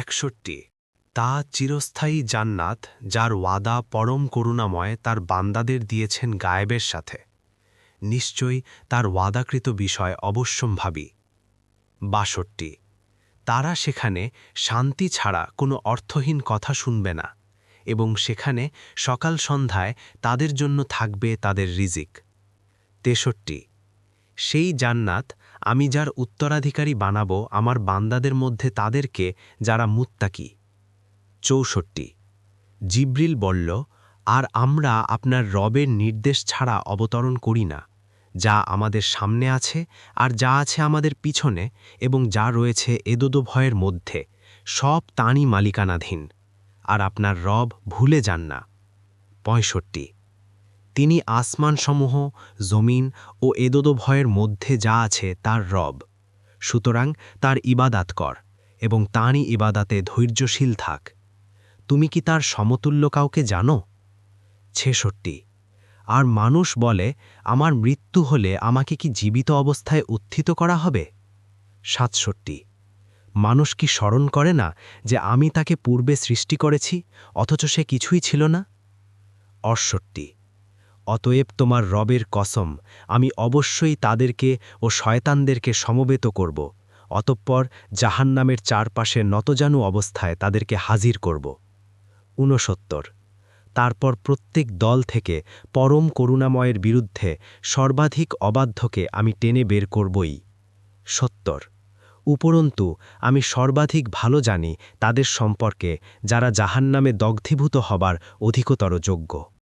একষট্টি। তা চিরস্থায়ী জান্নাত, যার ওয়াদা পরম করুণাময় তার বান্দাদের দিয়েছেন গায়েবের সাথে। নিশ্চয়ই তার ওয়াদাকৃত বিষয় অবশ্যম্ভাবী। বাষট্টি। তারা সেখানে শান্তি ছাড়া কোনো অর্থহীন কথা শুনবে না এবং সেখানে সকাল সন্ধ্যায় তাদের জন্য থাকবে তাদের রিজিক। তেষট্টি। সেই জান্নাত আমি যার উত্তরাধিকারী বানাবো আমার বান্দাদের মধ্যে তাদেরকে যারা মুত্তাকি। চৌষট্টি। জিব্রিল বলল, আর আমরা আপনার রবের নির্দেশ ছাড়া অবতরণ করি না, যা আমাদের সামনে আছে আর যা আছে আমাদের পিছনে এবং যা রয়েছে এদোদো ভয়ের মধ্যে, সব তাঁরই মালিকানাধীন, আর আপনার রব ভুলে যান না। পঁয়ষট্টি। তিনি আসমানসমূহ, জমিন ও এদোদো ভয়ের মধ্যে যা আছে তার রব। সুতরাং তার ইবাদাত কর এবং তাঁরই ইবাদাতে ধৈর্যশীল থাক। তুমি কি তার সমতুল্য কাউকে জানো? ছেষট্টি। আর মানুষ বলে, আমার মৃত্যু হলে আমাকে কি জীবিত অবস্থায় উত্থিত করা হবে? সাতষট্টি। মানুষ কি স্মরণ করে না যে আমি তাকে পূর্বে সৃষ্টি করেছি, অথচ সে কিছুই ছিল না? অষট্টি অতএব তোমার রবের কসম, আমি অবশ্যই তাদেরকে ও শয়তানদেরকে সমবেত করব। অতঃপর জাহান্নামের চারপাশে নতজানু অবস্থায় তাদেরকে হাজির করব। ঊনসত্তর। তারপর প্রত্যেক দল থেকে পরম করুণাময়ের বিরুদ্ধে সর্বাধিক অবাধ্যকে আমি টেনে বের করবই। সত্তর। উপরন্তু, আমি সর্বাধিক ভালো জানি তাদের সম্পর্কে, যারা জাহান্নামে দগ্ধীভূত হবার অধিকতর যোগ্য।